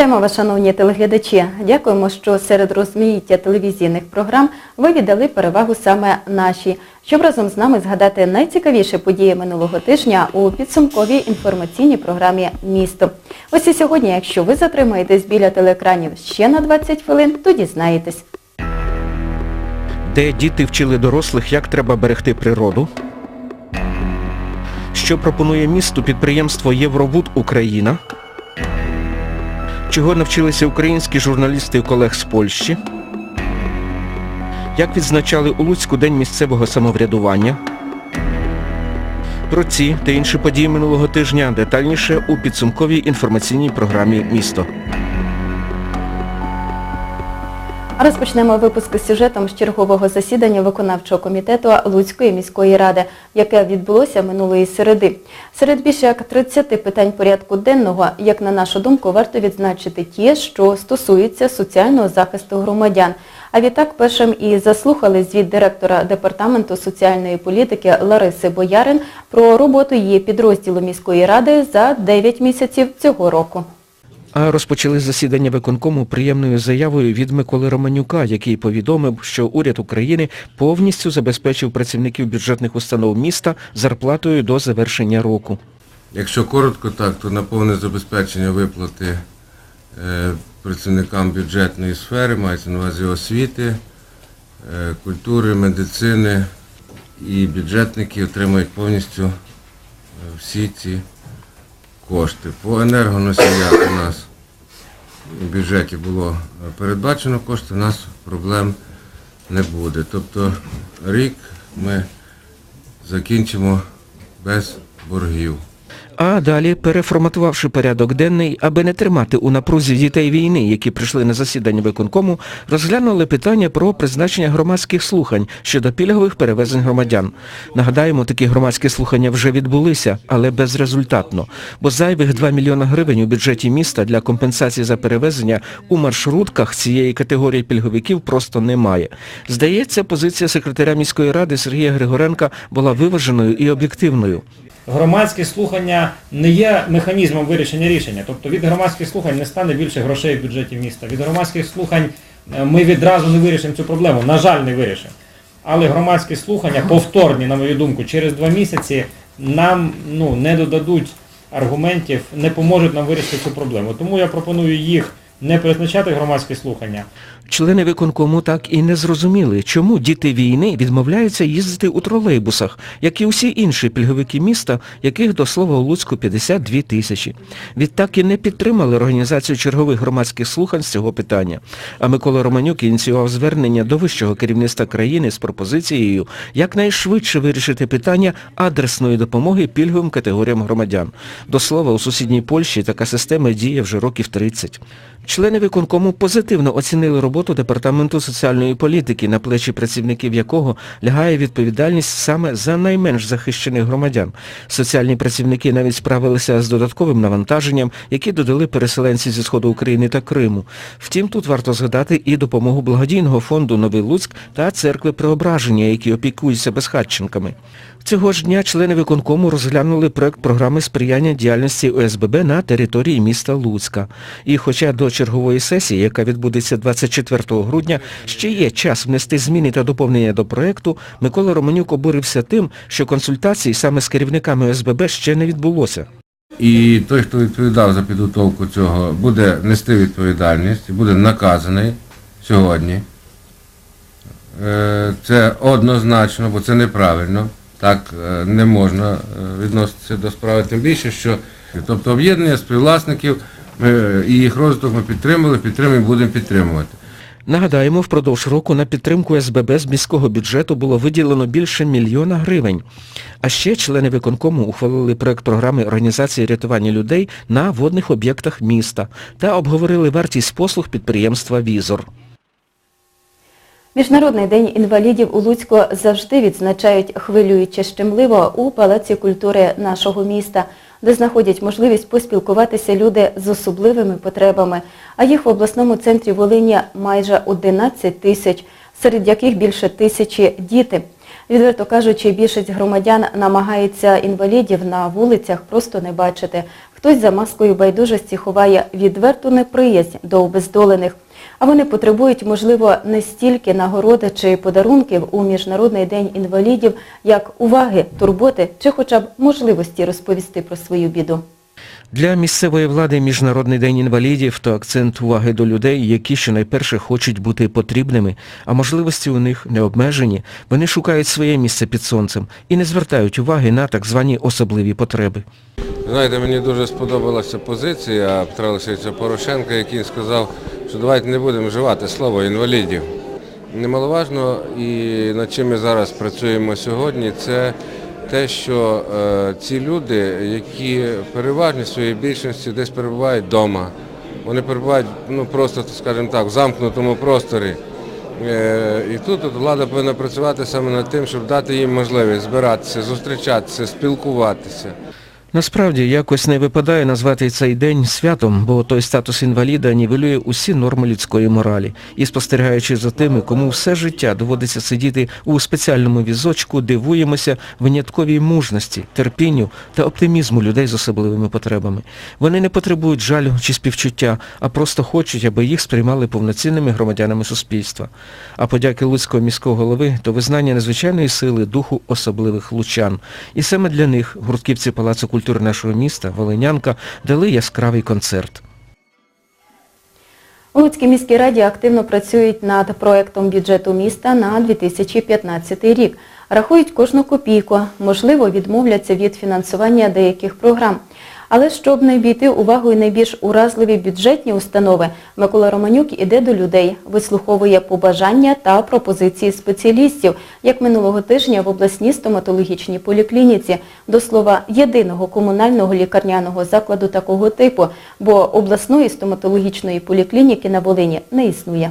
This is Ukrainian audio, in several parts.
Вітаємо вас, шановні телеглядачі. Дякуємо, що серед розмаїття телевізійних програм ви віддали перевагу саме нашій, щоб разом з нами згадати найцікавіші події минулого тижня у підсумковій інформаційній програмі Місто. Ось і сьогодні, якщо ви затримаєтесь біля телеекранів ще на 20 хвилин, то дізнаєтесь. де діти вчили дорослих, як треба берегти природу, що пропонує місту підприємство Євровуд Україна, чого навчилися українські журналісти і колег з Польщі, як відзначали у Луцьку День місцевого самоврядування. Про ці та інші події минулого тижня детальніше у підсумковій інформаційній програмі Місто. Розпочнемо випуск з сюжетом з чергового засідання виконавчого комітету Луцької міської ради, яке відбулося минулої середи. Серед більше як 30 питань порядку денного, як на нашу думку, варто відзначити ті, що стосуються соціального захисту громадян. А відтак першим і заслухали звіт директора Департаменту соціальної політики Лариси Боярин про роботу її підрозділу міської ради за 9 місяців цього року. А розпочали засідання виконкому приємною заявою від Миколи Романюка, який повідомив, що уряд України повністю забезпечив працівників бюджетних установ міста зарплатою до завершення року. Якщо коротко так, то на повне забезпечення виплати е, працівникам бюджетної сфери, мається на увазі освіти, е, культури, медицини і бюджетники отримають повністю е, всі ці кошти. По енергоносіях у нас в бюджеті було передбачено кошти, у нас проблем не буде. Тобто рік ми закінчимо без боргів. А далі, переформатувавши порядок денний, аби не тримати у напрузі дітей війни, які прийшли на засідання виконкому, розглянули питання про призначення громадських слухань щодо пільгових перевезень громадян. Нагадаємо, такі громадські слухання вже відбулися, але безрезультатно, бо зайвих 2 мільйона гривень у бюджеті міста для компенсації за перевезення у маршрутках цієї категорії пільговиків просто немає. Здається, позиція секретаря міської ради Сергія Григоренка була виваженою і об'єктивною. Громадські слухання не є механізмом вирішення рішення. Тобто від громадських слухань не стане більше грошей в бюджеті міста. Від громадських слухань е, ми відразу не вирішимо цю проблему. На жаль, не вирішимо. Але громадські слухання, повторні, на мою думку, через два місяці нам ну, не додадуть аргументів, не поможуть нам вирішити цю проблему. Тому я пропоную їх не призначати громадські слухання, Члени виконкому так і не зрозуміли, чому діти війни відмовляються їздити у тролейбусах, як і усі інші пільговики міста, яких до слова у Луцьку 52 тисячі. Відтак і не підтримали організацію чергових громадських слухань з цього питання. А Микола Романюк ініціював звернення до вищого керівництва країни з пропозицією якнайшвидше вирішити питання адресної допомоги пільговим категоріям громадян. До слова, у сусідній Польщі така система діє вже років 30. Члени виконкому позитивно оцінили роботу Департаменту соціальної політики, на плечі працівників якого лягає відповідальність саме за найменш захищених громадян. Соціальні працівники навіть справилися з додатковим навантаженням, які додали переселенці зі Сходу України та Криму. Втім, тут варто згадати і допомогу благодійного фонду Новий Луцьк та церкви Преображення, які опікуються безхатченками. Цього ж дня члени виконкому розглянули проект програми сприяння діяльності ОСББ на території міста Луцька. І хоча до чергової сесії, яка відбудеться 24 грудня, ще є час внести зміни та доповнення до проекту, Микола Романюк обурився тим, що консультацій саме з керівниками ОСББ ще не відбулося. І той, хто відповідав за підготовку цього, буде нести відповідальність буде наказаний сьогодні. Е, Це однозначно, бо це неправильно. Так е, не можна е, відноситися до справи, тим більше, що тобто об'єднання співвласників і їх розвиток ми підтримали, підтримуємо, будемо підтримувати. Нагадаємо, впродовж року на підтримку СББ з міського бюджету було виділено більше мільйона гривень. А ще члени виконкому ухвалили проект програми організації рятування людей на водних об'єктах міста та обговорили вартість послуг підприємства «Візор». Міжнародний день інвалідів у Луцьку завжди відзначають хвилююче щемливо у Палаці культури нашого міста, де знаходять можливість поспілкуватися люди з особливими потребами, а їх в обласному центрі Волині майже 11 тисяч, серед яких більше тисячі діти. Відверто кажучи, більшість громадян намагається інвалідів на вулицях просто не бачити. Хтось за маскою байдужості ховає відверту неприязнь до обездолених. А вони потребують, можливо, не стільки нагороди чи подарунків у Міжнародний день інвалідів, як уваги, турботи чи хоча б можливості розповісти про свою біду. Для місцевої влади Міжнародний день інвалідів то акцент уваги до людей, які щонайперше хочуть бути потрібними, а можливості у них не обмежені. Вони шукають своє місце під сонцем і не звертають уваги на так звані особливі потреби. Знаєте, мені дуже сподобалася позиція Петра Олексійовича Порошенка, який сказав, що давайте не будемо вживати слово інвалідів. Немаловажно і над чим ми зараз працюємо сьогодні, це те, що е, ці люди, які переважні в своїй більшості десь перебувають вдома, вони перебувають ну, просто, скажімо так, в замкнутому просторі. Е, І тут от влада повинна працювати саме над тим, щоб дати їм можливість збиратися, зустрічатися, спілкуватися. Насправді, якось не випадає назвати цей день святом, бо той статус інваліда нівелює усі норми людської моралі. І спостерігаючи за тими, кому все життя доводиться сидіти у спеціальному візочку, дивуємося винятковій мужності, терпінню та оптимізму людей з особливими потребами. Вони не потребують жалю чи співчуття, а просто хочуть, аби їх сприймали повноцінними громадянами суспільства. А подяки Луцького міського голови то визнання незвичайної сили духу особливих лучан. І саме для них гуртківці Палацу культури нашого міста, Волинянка, дали яскравий концерт. У Луцькій міській раді активно працюють над проєктом бюджету міста на 2015 рік. Рахують кожну копійку, можливо, відмовляться від фінансування деяких програм. Але щоб не обійти увагою найбільш уразливі бюджетні установи, Микола Романюк іде до людей, вислуховує побажання та пропозиції спеціалістів, як минулого тижня в обласній стоматологічній поліклініці, до слова, єдиного комунального лікарняного закладу такого типу, бо обласної стоматологічної поліклініки на Волині не існує.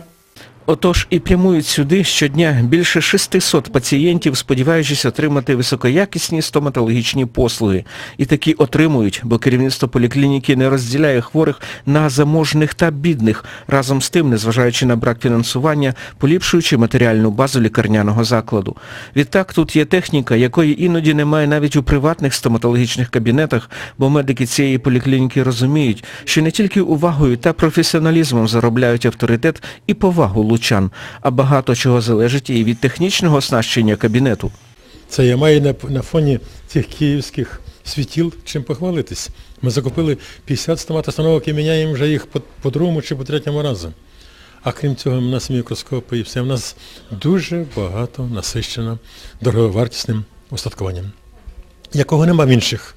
Отож і прямують сюди щодня більше 600 пацієнтів, сподіваючись отримати високоякісні стоматологічні послуги. І такі отримують, бо керівництво поліклініки не розділяє хворих на заможних та бідних, разом з тим, незважаючи на брак фінансування, поліпшуючи матеріальну базу лікарняного закладу. Відтак тут є техніка, якої іноді немає навіть у приватних стоматологічних кабінетах, бо медики цієї поліклініки розуміють, що не тільки увагою та професіоналізмом заробляють авторитет і повагу лучан, а багато чого залежить і від технічного оснащення кабінету. Це я маю на, на фоні цих київських світіл чим похвалитись. Ми закупили 50 стоматостановок і міняємо вже їх по, по другому чи по третьому разу. А крім цього, у нас мікроскопи і все. У нас дуже багато насищено дороговартісним устаткуванням, якого нема в інших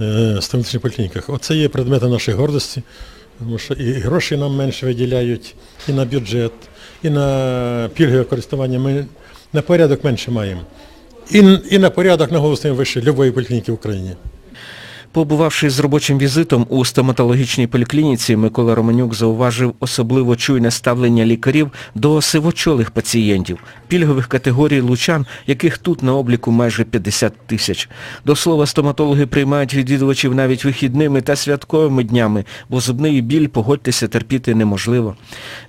е, стоматологічних поліклініках. Оце є предметом нашої гордості, тому що і гроші нам менше виділяють, і на бюджет, і на пільгове користування ми на порядок менше маємо. І, і на порядок наголосимо вище любої поліклініки в Україні. Побувавши з робочим візитом у стоматологічній поліклініці, Микола Романюк зауважив особливо чуйне ставлення лікарів до сивочолих пацієнтів, пільгових категорій лучан, яких тут на обліку майже 50 тисяч. До слова, стоматологи приймають відвідувачів навіть вихідними та святковими днями, бо зубний біль, погодьтеся, терпіти неможливо.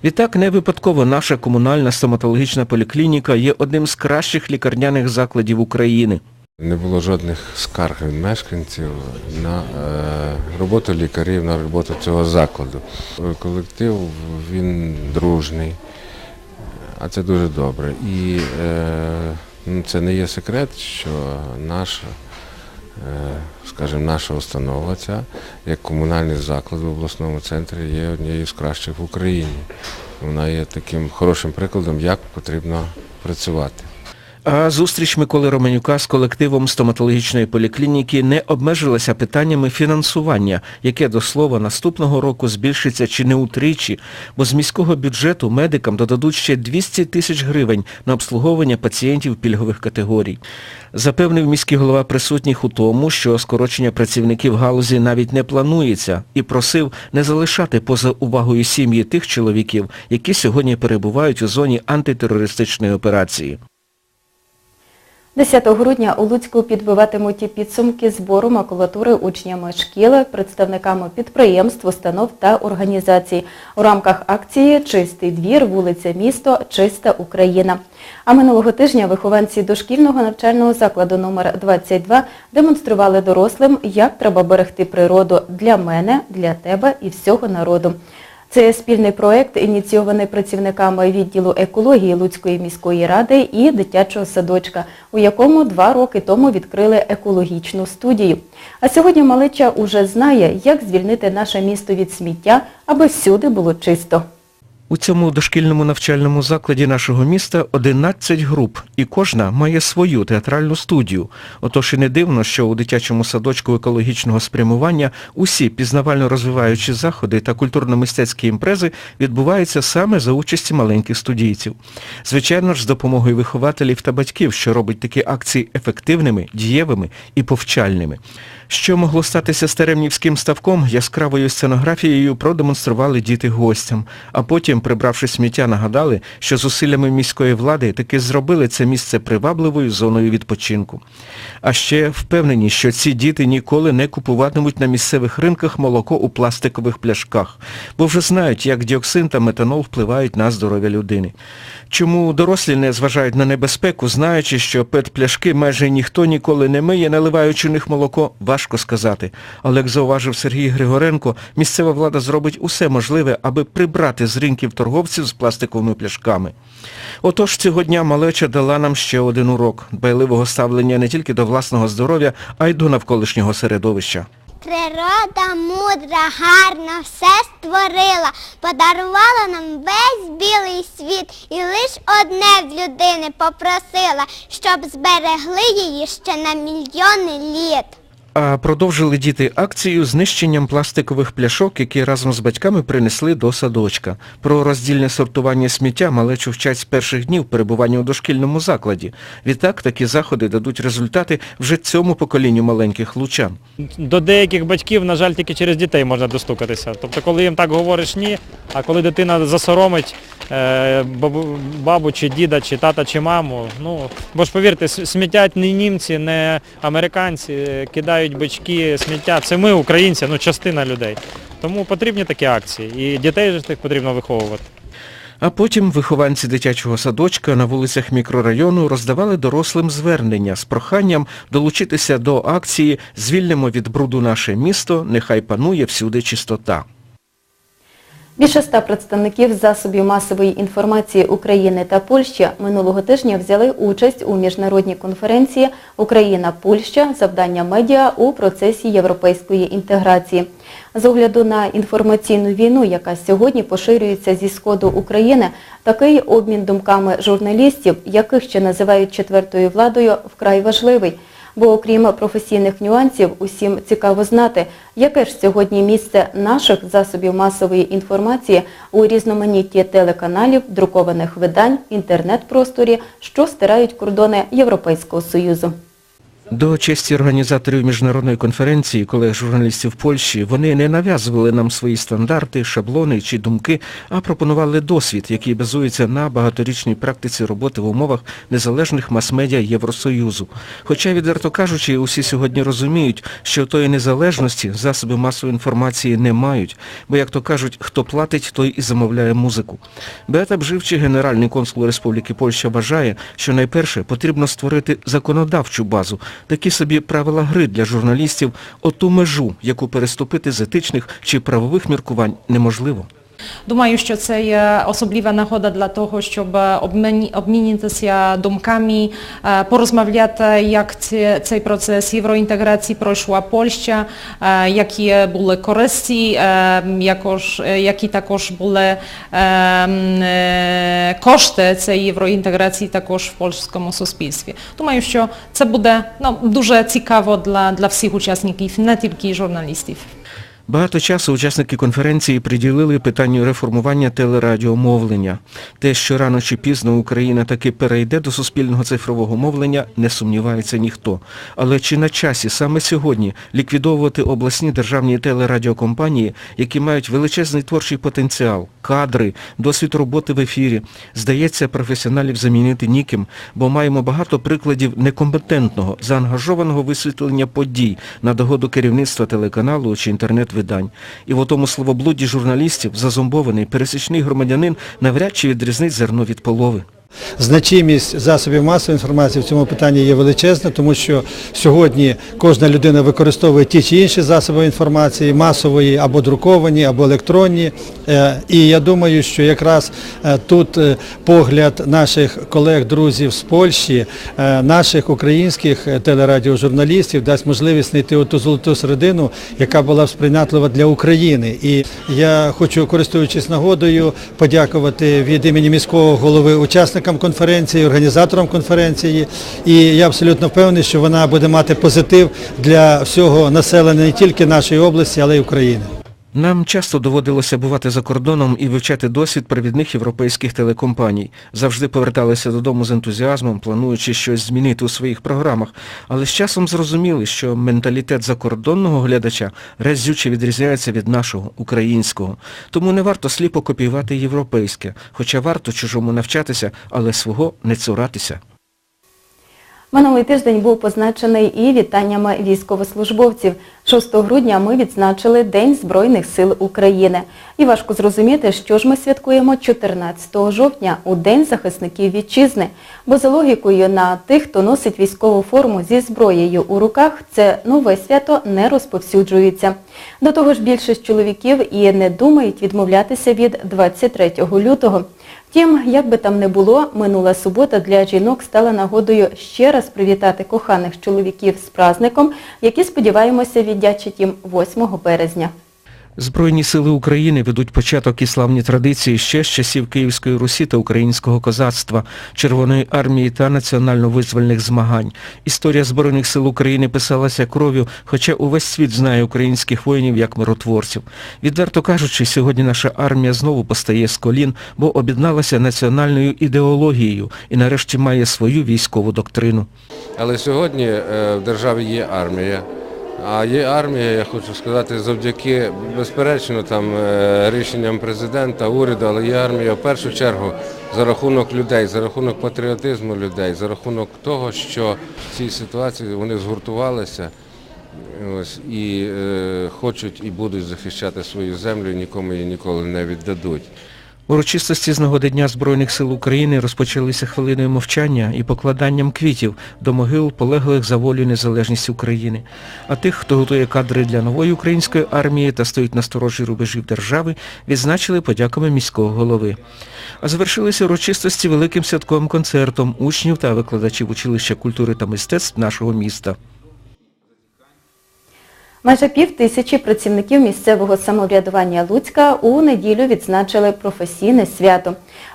Відтак, не випадково наша комунальна стоматологічна поліклініка є одним з кращих лікарняних закладів України. Не було жодних скарг від мешканців на е, роботу лікарів, на роботу цього закладу. Колектив він дружний, а це дуже добре. І е, ну, це не є секрет, що наша, е, скажімо, наша установа ця, як комунальний заклад в обласному центрі, є однією з кращих в Україні. Вона є таким хорошим прикладом, як потрібно працювати. А зустріч Миколи Романюка з колективом стоматологічної поліклініки не обмежилася питаннями фінансування, яке, до слова, наступного року збільшиться чи не утричі, бо з міського бюджету медикам додадуть ще 200 тисяч гривень на обслуговування пацієнтів пільгових категорій. Запевнив міський голова присутніх у тому, що скорочення працівників галузі навіть не планується, і просив не залишати поза увагою сім'ї тих чоловіків, які сьогодні перебувають у зоні антитерористичної операції. 10 грудня у Луцьку підбиватимуть підсумки збору макулатури учнями шкіли, представниками підприємств, установ та організацій у рамках акції Чистий двір, вулиця місто, чиста Україна. А минулого тижня вихованці дошкільного навчального закладу номер 22 демонстрували дорослим, як треба берегти природу для мене, для тебе і всього народу. Це спільний проект, ініційований працівниками відділу екології Луцької міської ради і дитячого садочка, у якому два роки тому відкрили екологічну студію. А сьогодні малеча уже знає, як звільнити наше місто від сміття, аби всюди було чисто. У цьому дошкільному навчальному закладі нашого міста 11 груп, і кожна має свою театральну студію. Отож і не дивно, що у дитячому садочку екологічного спрямування усі пізнавально розвиваючі заходи та культурно-мистецькі імпрези відбуваються саме за участі маленьких студійців. Звичайно ж, з допомогою вихователів та батьків, що робить такі акції ефективними, дієвими і повчальними. Що могло статися з Теремнівським ставком, яскравою сценографією продемонстрували діти гостям, а потім, прибравши сміття, нагадали, що зусиллями міської влади таки зробили це місце привабливою зоною відпочинку. А ще впевнені, що ці діти ніколи не купуватимуть на місцевих ринках молоко у пластикових пляшках, бо вже знають, як діоксин та метанол впливають на здоров'я людини. Чому дорослі не зважають на небезпеку, знаючи, що пет-пляшки майже ніхто ніколи не миє, наливаючи в них молоко, важко сказати. Але, як зауважив Сергій Григоренко, місцева влада зробить усе можливе, аби прибрати з ринків торговців з пластиковими пляшками. Отож, цього дня малеча дала нам ще один урок дбайливого ставлення не тільки до власного здоров'я, а й до навколишнього середовища. Природа мудра, гарна, все створила, подарувала нам весь білий світ і лиш одне в людини попросила, щоб зберегли її ще на мільйони літ. Продовжили діти акцію знищенням пластикових пляшок, які разом з батьками принесли до садочка. Про роздільне сортування сміття малечу вчать з перших днів перебування у дошкільному закладі. Відтак такі заходи дадуть результати вже цьому поколінню маленьких лучан. До деяких батьків, на жаль, тільки через дітей можна достукатися. Тобто, коли їм так говориш ні, а коли дитина засоромить е, бабу, чи діда, чи тата, чи маму, ну, бо ж повірте, смітять не німці, не американці, е, кидають бички, сміття. Це ми, українці, ну частина людей. Тому потрібні такі акції. І дітей ж тих потрібно виховувати. А потім вихованці дитячого садочка на вулицях мікрорайону роздавали дорослим звернення з проханням долучитися до акції «Звільнимо від бруду наше місто, нехай панує всюди чистота». Більше ста представників засобів масової інформації України та Польщі минулого тижня взяли участь у міжнародній конференції Україна-Польща. Завдання медіа у процесі європейської інтеграції. З огляду на інформаційну війну, яка сьогодні поширюється зі сходу України, такий обмін думками журналістів, яких ще називають четвертою владою, вкрай важливий. Бо окрім професійних нюансів, усім цікаво знати, яке ж сьогодні місце наших засобів масової інформації у різноманітті телеканалів, друкованих видань, інтернет-просторі, що стирають кордони Європейського Союзу. До честі організаторів міжнародної конференції, колег журналістів Польщі, вони не нав'язували нам свої стандарти, шаблони чи думки, а пропонували досвід, який базується на багаторічній практиці роботи в умовах незалежних мас-медіа Євросоюзу. Хоча, відверто кажучи, усі сьогодні розуміють, що тої незалежності засоби масової інформації не мають, бо, як то кажуть, хто платить, той і замовляє музику. Беата Бживчий, генеральний консул Республіки Польща, вважає, що найперше потрібно створити законодавчу базу, такі собі правила гри для журналістів, оту межу, яку переступити з етичних чи правових міркувань неможливо. Думаю, що це є особлива нагода для того, щоб обмені- обмінятися думками, е, порозмовляти, як цей процес євроінтеграції пройшла Польща, е, які були користі, е, е, які також були е, е, кошти цієї євроінтеграції також в польському суспільстві. Думаю, що це буде ну, дуже цікаво для, для всіх учасників, не тільки журналістів. Багато часу учасники конференції приділили питанню реформування телерадіомовлення. Те, що рано чи пізно Україна таки перейде до суспільного цифрового мовлення, не сумнівається ніхто. Але чи на часі саме сьогодні ліквідовувати обласні державні телерадіокомпанії, які мають величезний творчий потенціал, кадри, досвід роботи в ефірі? Здається, професіоналів замінити ніким, бо маємо багато прикладів некомпетентного, заангажованого висвітлення подій на догоду керівництва телеканалу чи інтернет-видань. І в отому словоблуді журналістів зазомбований пересічний громадянин навряд чи відрізнить зерно від полови. Значимість засобів масової інформації в цьому питанні є величезна, тому що сьогодні кожна людина використовує ті чи інші засоби інформації, масової або друковані, або електронні. Е, І я думаю, що якраз е, тут е, погляд наших колег, друзів з Польщі, наших українських телерадіожурналістів дасть можливість знайти ту золоту середину, яка була сприйнятлива для України. І я хочу, користуючись нагодою, подякувати від імені міського голови учасникам конференції, організаторам конференції. І я абсолютно впевнений, що вона буде мати позитив для всього населення не тільки нашої області, але й України. Нам часто доводилося бувати за кордоном і вивчати досвід провідних європейських телекомпаній. Завжди поверталися додому з ентузіазмом, плануючи щось змінити у своїх програмах. Але з часом зрозуміли, що менталітет закордонного глядача разюче відрізняється від нашого, українського. Тому не варто сліпо копіювати європейське, хоча варто чужому навчатися, але свого не цуратися. Минулий тиждень був позначений і вітаннями військовослужбовців. 6 грудня ми відзначили День Збройних сил України. І важко зрозуміти, що ж ми святкуємо 14 жовтня у День захисників вітчизни. Бо за логікою на тих, хто носить військову форму зі зброєю у руках, це нове свято не розповсюджується. До того ж, більшість чоловіків і не думають відмовлятися від 23 лютого. Втім, як би там не було, минула субота для жінок стала нагодою ще раз привітати коханих чоловіків з праздником, які, сподіваємося, віддячать їм 8 березня. Збройні сили України ведуть початок і славні традиції ще з часів Київської Русі та українського козацтва, Червоної армії та національно-визвольних змагань. Історія Збройних сил України писалася кров'ю, хоча увесь світ знає українських воїнів як миротворців. Відверто кажучи, сьогодні наша армія знову постає з колін, бо об'єдналася національною ідеологією і нарешті має свою військову доктрину. Але сьогодні е, в державі є армія. А є армія, я хочу сказати, завдяки, безперечно, там е, рішенням президента, уряду, але є армія в першу чергу за рахунок людей, за рахунок патріотизму людей, за рахунок того, що в цій ситуації вони згуртувалися ось, і е, хочуть і будуть захищати свою землю, нікому її ніколи не віддадуть. Урочистості з нагоди Дня Збройних сил України розпочалися хвилиною мовчання і покладанням квітів до могил полеглих за волю і незалежність України. А тих, хто готує кадри для нової української армії та стоїть на сторожі рубежів держави, відзначили подяками міського голови. А завершилися урочистості великим святковим концертом учнів та викладачів училища культури та мистецтв нашого міста. Майже пів тисячі працівників місцевого самоврядування Луцька у неділю відзначили професійне свято.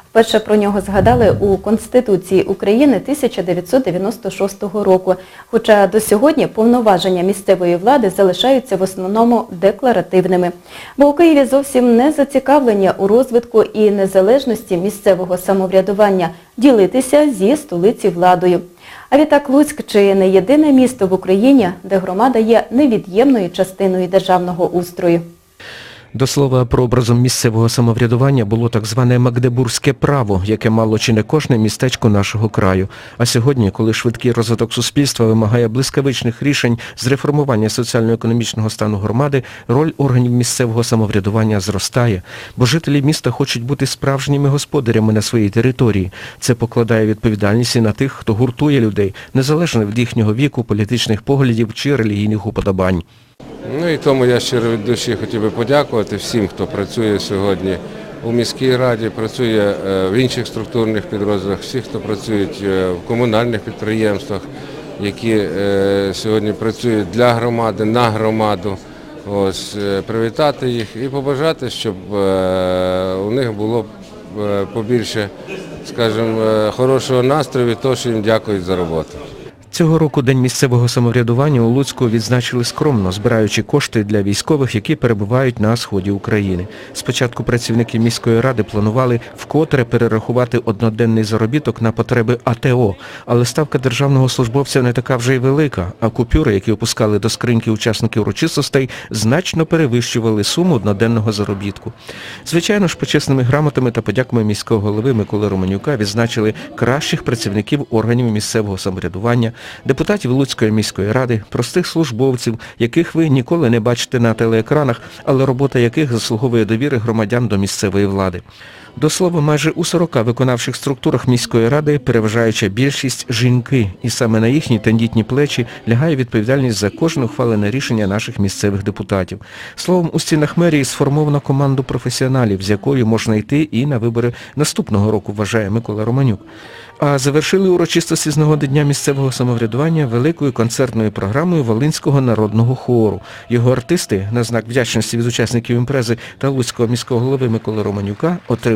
Вперше про нього згадали у Конституції України 1996 року, хоча до сьогодні повноваження місцевої влади залишаються в основному декларативними. Бо у Києві зовсім не зацікавлення у розвитку і незалежності місцевого самоврядування ділитися зі столиці владою. А відтак Луцьк чи не єдине місто в Україні, де громада є невід'ємною частиною державного устрою. До слова, прообразом місцевого самоврядування було так зване Магдебурзьке право, яке мало чи не кожне містечко нашого краю. А сьогодні, коли швидкий розвиток суспільства вимагає блискавичних рішень з реформування соціально-економічного стану громади, роль органів місцевого самоврядування зростає, бо жителі міста хочуть бути справжніми господарями на своїй території. Це покладає відповідальність і на тих, хто гуртує людей, незалежно від їхнього віку, політичних поглядів чи релігійних уподобань. Ну і тому я щиро від душі хотів би подякувати всім, хто працює сьогодні у міській раді, працює е, в інших структурних підрозділах, всі, хто працюють е, в комунальних підприємствах, які е, сьогодні працюють для громади, на громаду. Ось, привітати їх і побажати, щоб у них було побільше, скажімо, хорошого настрою від того, що їм дякують за роботу. Цього року День місцевого самоврядування у Луцьку відзначили скромно, збираючи кошти для військових, які перебувають на сході України. Спочатку працівники міської ради планували вкотре перерахувати одноденний заробіток на потреби АТО, але ставка державного службовця не така вже й велика, а купюри, які опускали до скриньки учасників урочистостей, значно перевищували суму одноденного заробітку. Звичайно ж, почесними грамотами та подяками міського голови Миколи Романюка відзначили кращих працівників органів місцевого самоврядування, депутатів Луцької міської ради, простих службовців, яких ви ніколи не бачите на телеекранах, але робота яких заслуговує довіри громадян до місцевої влади. До слова, майже у 40 виконавчих структурах міської ради переважаюча більшість жінки, і саме на їхні тендітні плечі лягає відповідальність за кожне ухвалене рішення наших місцевих депутатів. Словом, у стінах мерії сформовано команду професіоналів, з якою можна йти і на вибори наступного року, вважає Микола Романюк. А завершили урочистості з нагоди Дня місцевого самоврядування великою концертною програмою Волинського народного хору. Його артисти, на знак вдячності від учасників імпрези та Луцького міського голови Миколи Романюка,